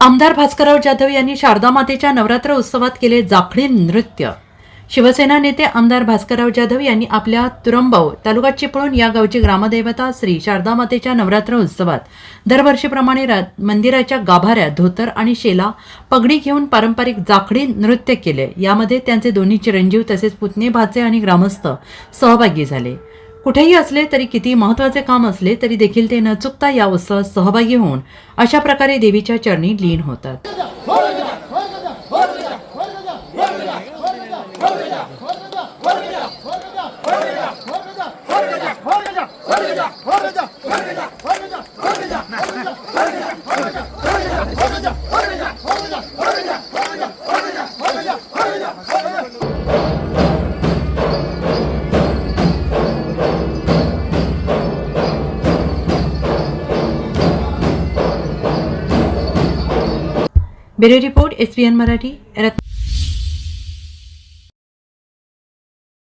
आमदार भास्करराव जाधव यांनी शारदा मातेच्या नवरात्र उत्सवात केले जाखडी नृत्य. शिवसेना नेते आमदार भास्करराव जाधव यांनी आपल्या तुरंबव तालुका चिपळूण या गावची ग्रामदैवता श्री शारदा मातेच्या नवरात्र उत्सवात दरवर्षीप्रमाणे रा- मंदिराच्या गाभाऱ्यात धोतर आणि शेला पगडी घेऊन पारंपरिक जाखडी नृत्य केले. यामध्ये त्यांचे दोन्ही चिरंजीव तसेच पुतणे भाचे आणि ग्रामस्थ सहभागी झाले. कुठेही असले तरी किती महत्त्वाचे काम असले तरी देखील ते न चुकता या उत्सवात सहभागी होऊन अशा प्रकारे देवीच्या चरणी लीन होतात. Bureau report S P N Marathi रत्न